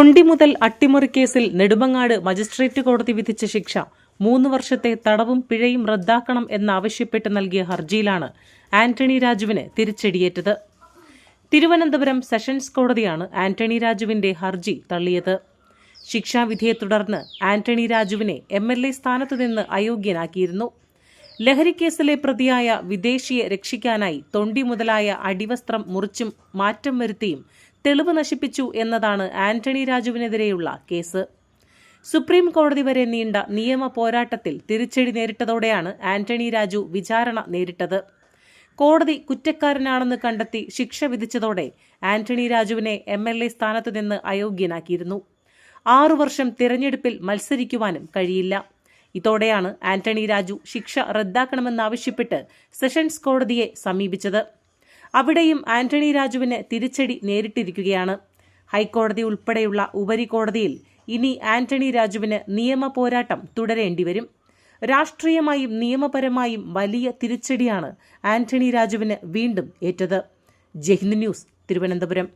തൊണ്ടി മുതൽ അട്ടിമറി കേസിൽ നെടുമങ്ങാട് മജിസ്ട്രേറ്റ് കോടതി വിധിച്ച ശിക്ഷ. മൂന്ന് വർഷത്തെ തടവും പിഴയും റദ്ദാക്കണം എന്നാവശ്യപ്പെട്ട് നൽകിയ ഹർജിയിലാണ് ആന്റണി രാജുവിന് തിരിച്ചടിയേറ്റത്. തിരുവനന്തപുരം സെഷൻസ് കോടതിയാണ് ആന്റണി രാജുവിന്റെ ഹർജി തള്ളിയത്. ശിക്ഷാവിധിയെ തുടർന്ന് ആന്റണി രാജുവിനെ എം എൽ എ സ്ഥാനത്തു നിന്ന് അയോഗ്യനാക്കിയിരുന്നു. ലഹരിക്കേസിലെ പ്രതിയായ വിദേശിയെ രക്ഷിക്കാനായി തൊണ്ടി മുതലായ അടിവസ്ത്രം മുറിച്ചും മാറ്റം വരുത്തിയും തെളിവ് നശിപ്പിച്ചു എന്നതാണ് ആന്റണി രാജുവിനെതിരെയുള്ള കേസ്. സുപ്രീം കോടതി വരെ നീണ്ട നിയമ പോരാട്ടത്തിൽ തിരിച്ചടി നേരിട്ടതോടെയാണ് ആന്റണി രാജു വിചാരണ നേരിട്ടത്. കോടതി കുറ്റക്കാരനാണെന്ന് കണ്ടെത്തി ശിക്ഷ വിധിച്ചതോടെ ആന്റണി രാജുവിനെ എം എൽ എ സ്ഥാനത്തു നിന്ന് അയോഗ്യനാക്കിയിരുന്നു. ആറു വർഷം തിരഞ്ഞെടുപ്പിൽ മത്സരിക്കുവാനും കഴിയില്ല. ഇതോടെയാണ് ആന്റണി രാജു ശിക്ഷ റദ്ദാക്കണമെന്നാവശ്യപ്പെട്ട് സെഷൻസ് കോടതിയെ സമീപിച്ചത്. അവിടെയും ആന്റണി രാജുവിന് തിരിച്ചടി നേരിട്ടിരിക്കുകയാണ്. ഹൈക്കോടതി ഉൾപ്പെടെയുള്ള ഉപരികോടതിയിൽ ഇനി ആന്റണി രാജുവിന് നിയമ പോരാട്ടം തുടരേണ്ടിവരും രാഷ്ട്രീയമായും നിയമപരമായും വലിയ തിരിച്ചടിയാണ് ആന്റണി രാജുവിന് വീണ്ടും ഏറ്റത്. ജഹിന്ദ് ന്യൂസ് തിരുവനന്തപുരം.